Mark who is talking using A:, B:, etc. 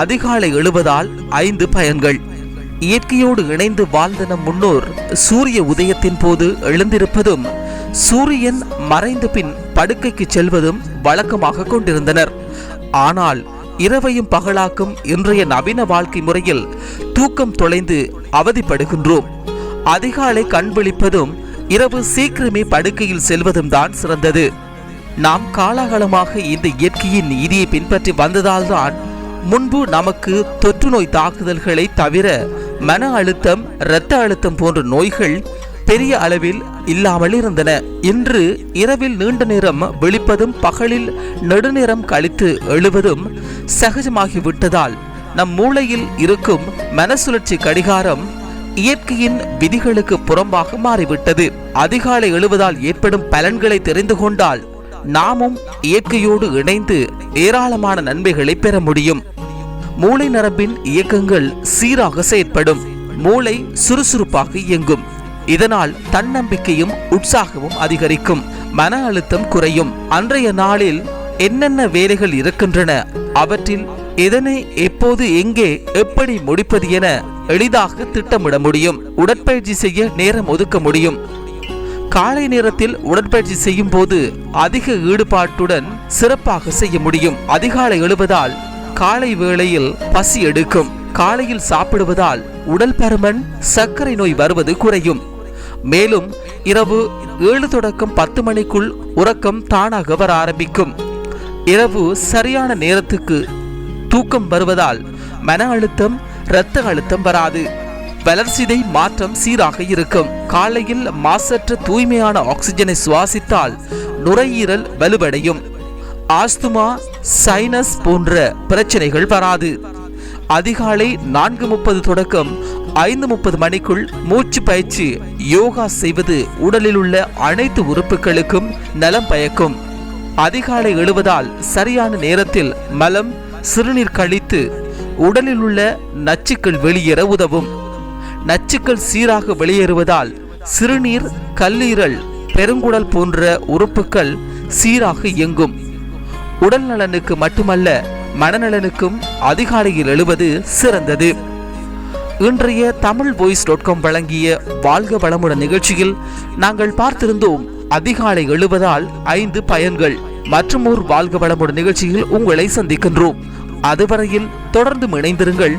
A: அதிகாலை எழுவதால் ஐந்து பயன்கள். இயற்கையோடு இணைந்து வாழ்ந்த நம் முன்னோர் சூரிய உதயத்தின் போது எழுந்திருப்பதும் சூரியன் மறைந்த பின் படுக்கைக்கு செல்வதும் வழக்கமாக கொண்டிருந்தனர். ஆனால் இரவையும் பகலாக்கும் இன்றைய நவீன வாழ்க்கை முறையில் தூக்கம் தொலைந்து அவதிப்படுகின்றோம். அதிகாலை கண் விழிப்பதும் இரவு சீக்கிரமே படுக்கையில் செல்வதும் தான் சிறந்தது. நாம் காலாகாலமாக இந்த இயற்கையின் நீதியை பின்பற்றி வந்ததால்தான் முன்பு நமக்கு தொற்று நோய் தாக்குதல்களை தவிர மன அழுத்தம் இரத்த அழுத்தம் போன்ற நோய்கள் பெரிய அளவில் இல்லாமல் இருந்தன. இன்று இரவில் நீண்ட நேரம் விழிப்பதும் பகலில் நெடுநேரம் கழித்து எழுவதும் சகஜமாகிவிட்டதால் நம் மூளையில் இருக்கும் மனசுழற்சி கடிகாரம் இயற்கையின் விதிகளுக்கு புறம்பாக மாறிவிட்டது. அதிகாலை எழுவதால் ஏற்படும் பலன்களை தெரிந்து கொண்டால் நாமும் இயற்கையோடு இணைந்து ஏராளமான நன்மைகளை பெற முடியும். மூளை நரம்பின் இயக்கங்கள் சீராக செயற்படும். மூளை சுறுசுறுப்பாக இயங்கும். இதனால் தன்னம்பிக்கையும் உற்சாகமும் அதிகரிக்கும். மன அழுத்தம் குறையும். அன்றைய நாளில் என்னென்ன வேலைகள் இருக்கின்றன? அவற்றில் எதனை எப்போது எங்கே எப்படி முடிப்பது என எளிதாக திட்டமிட முடியும். உடற்பயிற்சி செய்ய நேரம் ஒதுக்க முடியும். காலை நேரத்தில் உடற்பயிற்சி செய்யும் போது அதிக ஈடுபாட்டுடன் சிறப்பாக செய்ய முடியும். அதிகாலை எழுவதால் காலை வேளையில் பசி எடுக்கும். காலையில் சாப்பிடுவதால் உடல் பருமன் சர்க்கரை நோய் வருவது குறையும். மேலும் இரவு ஏழு தொடக்கம் பத்து மணிக்குள் உறக்கம் தானாக வர ஆரம்பிக்கும். இரவு சரியான நேரத்துக்கு தூக்கம் வருவதால் மன அழுத்தம் இரத்த அழுத்தம் வராது. வளர்சிதை மாற்றம் சீராக இருக்கும். காலையில் மாசற்ற தூய்மையான ஆக்சிஜனை சுவாசித்தால் நுரையீரல் வலுவடையும். ஆஸ்துமா சைனஸ் போன்ற பிரச்சனைகள் வராது. அதிகாலை நான்கு முப்பது தொடக்கம் ஐந்து முப்பது மணிக்குள் மூச்சு பயிற்சி யோகா செய்வது உடலில் உள்ள அனைத்து உறுப்புகளுக்கும் நலம் பயக்கும். அதிகாலை எழுவதால் சரியான நேரத்தில் மலம் சிறுநீர் கழித்து உடலில் உள்ள நச்சுக்கள் வெளியேற உதவும். நச்சுக்கள் சீராக வெளியேறுவதால் சிறுநீர் கல்லீரல் பெருங்குடல் போன்ற உறுப்புகள் சீராக இயங்கும். உடல் நலனுக்கு மட்டுமல்ல மனநலனுக்கும் அதிகாலையில் எழுவது சிறந்தது. இன்றைய தமிழ் வாய்ஸ் டாட் காம் வழங்கிய வாழ்க வளமுடன் நிகழ்ச்சியில் நாங்கள் பார்த்திருந்தோம் அதிகாலை எழுவதால் ஐந்து பயன்கள். மற்றும் ஒரு வாழ்க வளமுடன் நிகழ்ச்சியில் உங்களை சந்திக்கின்றோம். அதுவரையில் தொடர்ந்து இணைந்திருங்கள்.